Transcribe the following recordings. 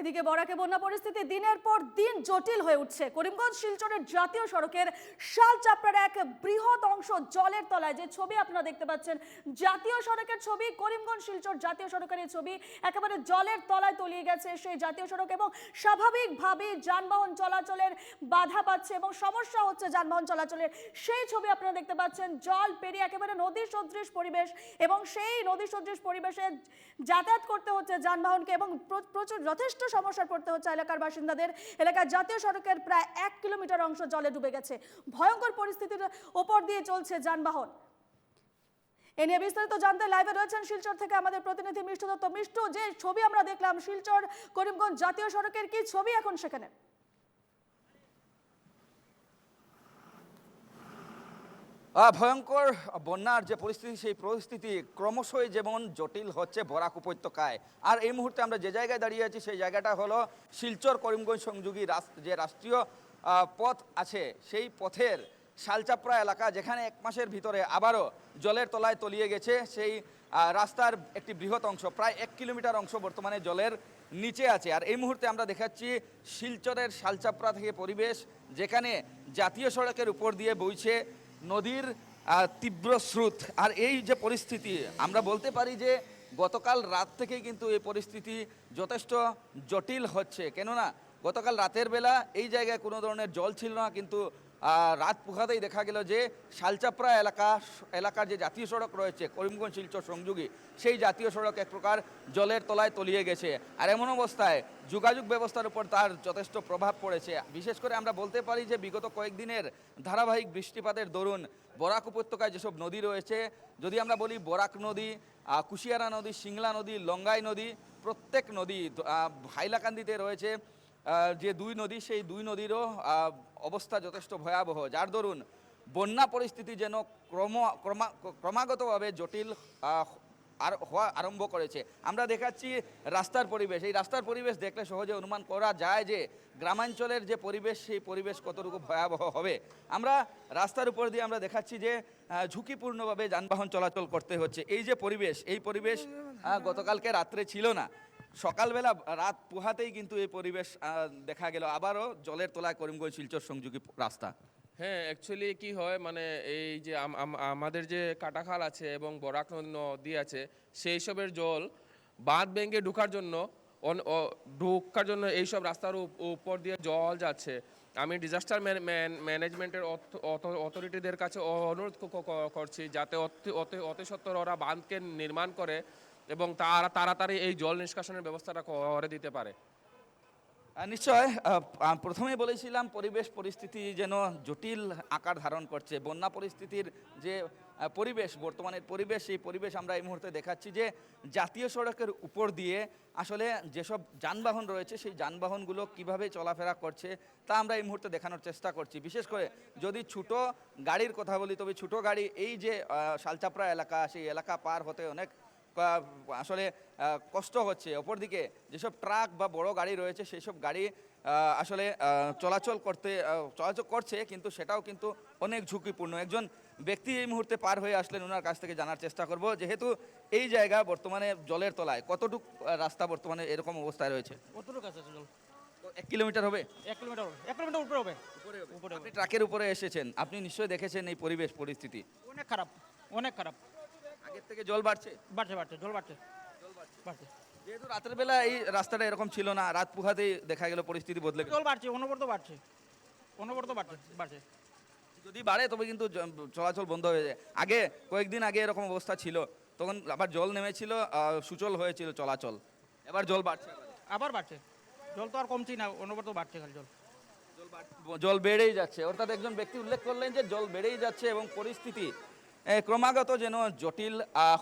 এদিকে বরাকে বন্যা পরিস্থিতি দিনের পর দিন জটিল হয়ে উঠছে। করিমগঞ্জ শিলচরের জাতীয় সড়কের শাল চাপড়ার এক বৃহৎ অংশ জলের তলায়। যে ছবি আপনারা দেখতে পাচ্ছেন, জাতীয় সড়কের ছবি, করিমগঞ্জ শিলচর জাতীয় সড়কের এই ছবি একেবারে জলের তলায় তলিয়ে গেছে সেই জাতীয় সড়ক এবং স্বাভাবিকভাবে যানবাহন চলাচলের বাধা পাচ্ছে এবং সমস্যা হচ্ছে যানবাহন চলাচলের। সেই ছবি আপনারা দেখতে পাচ্ছেন, জল পেরিয়ে একেবারে নদী সদৃশ পরিবেশ এবং সেই নদী সদৃশ পরিবেশে যাতায়াত করতে হচ্ছে যানবাহনকে এবং প্র- প্রচুর, যথেষ্ট সমস্যার পড়তে হচ্ছে এলাকার বাসিন্দাদের। এলাকার জাতীয় সড়কের প্রায় এক কিলোমিটার অংশ জলে ডুবে গেছে। ভয়ঙ্কর পরিস্থিতির ওপর দিয়ে চলছে যানবাহন। এ নিয়ে বিস্তারিত জানতে লাইভে রয়েছেন শিলচর থেকে আমাদের প্রতিনিধি মিষ্টু দত্ত। মিষ্টু, যে ছবি আমরা দেখলাম শিলচর, করিমগঞ্জ জাতীয় সড়কের কি ছবি এখন সেখানে? ভয়ঙ্কর বন্যার যে পরিস্থিতি, সেই পরিস্থিতি ক্রমশই যেমন জটিল হচ্ছে বরাক উপত্যকায়। আর এই মুহূর্তে আমরা যে জায়গায় দাঁড়িয়ে আছি, সেই জায়গাটা হলো শিলচর করিমগঞ্জ সংযোগী যে রাষ্ট্রীয় পথ আছে, সেই পথের শালচাপড়া এলাকা, যেখানে এক মাসের ভিতরে আবারও জলের তলায় তলিয়ে গেছে। সেই রাস্তার একটি বৃহৎ অংশ, প্রায় এক কিলোমিটার অংশ বর্তমানে জলের নিচে আছে। আর এই মুহূর্তে আমরা দেখাচ্ছি শিলচরের শালচাপড়া থেকে পরিবেশ, যেখানে জাতীয় সড়কের উপর দিয়ে বইছে নদীর তীব্র স্রোত। আর এই যে পরিস্থিতি, আমরা বলতে পারি যে গতকাল রাত থেকে কিন্তু এই পরিস্থিতি যথেষ্ট জটিল হচ্ছে। কেননা, গতকাল রাতের বেলা এই জায়গায় কোনো ধরনের জল ছিল না, কিন্তু রাত পুহাতেই দেখা গেল যে শালচাপড়া এলাকা, এলাকার যে জাতীয় সড়ক রয়েছে, করিমগঞ্জ শিলচর সংযোগী, সেই জাতীয় সড়ক এক প্রকার জলের তলায় তলিয়ে গেছে। আর এমন অবস্থায় যোগাযোগ ব্যবস্থার উপর তার যথেষ্ট প্রভাব পড়েছে। বিশেষ করে আমরা বলতে পারি যে বিগত কয়েকদিনের ধারাবাহিক বৃষ্টিপাতের দরুন বরাক উপত্যকায় যেসব নদী রয়েছে, যদি আমরা বলি বরাক নদী কুশিয়ারা নদী, সিংলা নদী, লঙ্গাই নদী, প্রত্যেক নদী হাইলাকান্দিতে রয়েছে যে দুই নদী, সেই দুই নদীরও অবস্থা যথেষ্ট ভয়াবহ। যার দরুন বন্যা পরিস্থিতি যেন ক্রম, ক্রমা- ক্রমাগতভাবে জটিল আর, হওয়া আরম্ভ করেছে। আমরা দেখাচ্ছি রাস্তার পরিবেশ। এই রাস্তার পরিবেশ দেখলে সহজে অনুমান করা যায় যে গ্রামাঞ্চলের যে পরিবেশ, সেই পরিবেশ কতটুকু ভয়াবহ হবে। আমরা রাস্তার উপর দিয়ে আমরা দেখাচ্ছি যে ঝুঁকিপূর্ণভাবে যানবাহন চলাচল করতে হচ্ছে। এই যে পরিবেশ, এই পরিবেশ গতকালকে রাত্রে ছিল না। সকালবেলা রাত পোহাতেই কিন্তু এই পরিবেশ দেখা গেল। আবারও জলের তলায় করিমগঞ্জ শিলচর সংযোগী রাস্তা। হ্যাঁ অ্যাকচুয়ালি কি হয় মানে এই যে আম- আম- আমাদের যে কাটাখাল আছে এবং বরাক নদী আছে, সেই সবের জল বাঁধ ভেঙে ঢোকার জন্য ঢোকার জন্য এইসব রাস্তার উপ- উপর দিয়ে জল যাচ্ছে। আমি ডিজাস্টার ম্যানেজমেন্টের অথরিটিদের কাছে অনুরোধ করছি, যাতে অতি- অতি- অতি সত্বর ওরা বাঁধকে নির্মাণ করে। এবং তারা তাড়াতাড়ি এই জল নিষ্কাশনের ব্যবস্থাটা করে দিতে পারে। নিশ্চয় প্রথমেই বলেছিলাম পরিবেশ পরিস্থিতি যেন জটিল আকার ধারণ করছে। বন্যা পরিস্থিতির যে পরিবেশ, বর্তমানের পরিবেশ, সেই পরিবেশ আমরা এই মুহূর্তে দেখাচ্ছি যে, জাতীয় সড়কের উপর দিয়ে আসলে যেসব যানবাহন রয়েছে, সেই যানবাহনগুলো কীভাবে চলাফেরা করছে, তা আমরা এই মুহূর্তে দেখানোর চেষ্টা করছি। বিশেষ করে যদি ছোট গাড়ির কথা বলি, তবে ছোট গাড়ি, এই যে শালচাপড়া এলাকা, সেই এলাকা পার হতে অনেক আসলে কষ্ট হচ্ছে। অপরদিকে যেসব ট্রাক বা বড় গাড়ি রয়েছে সেই সব গাড়ি আসলে চলাচল করতে চলাচল করছে কিন্তু সেটাও কিন্তু অনেক ঝুঁকিপূর্ণ। একজন ব্যক্তি এই মুহূর্তে পার হয়ে আসলেন ওনার কাছ থেকে জানার চেষ্টা করব যেহেতু এই জায়গা বর্তমানে জলের তলায়। কতটুক রাস্তা বর্তমানে এরকম অবস্থায় রয়েছে? কতটুকু আছে জল এক কিলোমিটার হবে? এক কিলোমিটার হবে। এক কিলোমিটার উপরে হবে। উপরে আপনি ট্রাকের উপরে এসেছেন। আপনি নিশ্চয়ই দেখেছেন এই পরিবেশ পরিস্থিতি। অনেক খারাপ অনেক খারাপ। আগের থেকে জল বাড়ছে? বাড়ছে বাড়ছে জল বাড়ছে। বাড়ছে। যেহেতু রাতের বেলা এই রাস্তাটা এরকম ছিল না রাত পুহাতেই দেখা গেল পরিস্থিতি বদলে জল বাড়ছে অনবরত বাড়ছে। অনবরত বাড়ছে বাড়ছে। যদি বাড়ে তবে কিন্তু চলাচল বন্ধ হয়ে যায়। আগে কয়েকদিন আগে এরকম অবস্থা ছিল। তখন আবার জল নেমেছিল সুচল হয়েছিল চলাচল। এবার জল বাড়ছে। আবার। বাড়ছে। জল তো আর কমছেই না অনবরত বাড়ছে খালি জল। জল বেড়েই যাচ্ছে। অর্থাৎ একজন ব্যক্তি উল্লেখ করলেন যে জল বেড়েই যাচ্ছে এবং পরিস্থিতি ক্রমাগত যেন জটিল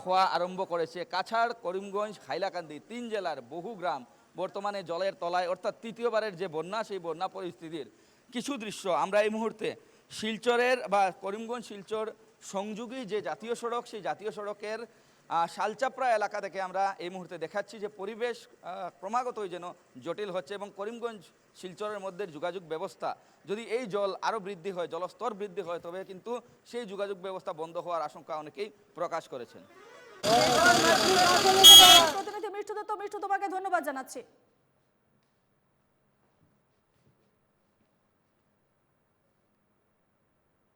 হওয়া আরম্ভ করেছে কাছাড়, করিমগঞ্জ, হাইলাকান্দি তিন জেলার বহু গ্রাম। বর্তমানে জলের তলায়, অর্থাৎ তৃতীয়বারের যে বন্যা, সেই বন্যা পরিস্থিতির কিছু দৃশ্য আমরা এই মুহূর্তে শিলচরের বা করিমগঞ্জ শিলচর সংযোগী যে জাতীয় সড়ক, সেই জাতীয় সড়কের শালচাপড়া এলাকা থেকে আমরা এই মুহূর্তে দেখাচ্ছি যে পরিবেশ ক্রমাগতই যেন জটিল হচ্ছে এবং করিমগঞ্জ, শিলচরের মধ্যে যোগাযোগ ব্যবস্থা যদি এই জল আরও বৃদ্ধি হয়, জলস্তর বৃদ্ধি হয়, তবে কিন্তু সেই যোগাযোগ ব্যবস্থা বন্ধ হওয়ার আশঙ্কা অনেকেই প্রকাশ করেছেন। প্রতিনিধি মিষ্টু মিষ্টু তোমাকে ধন্যবাদ জানাচ্ছি।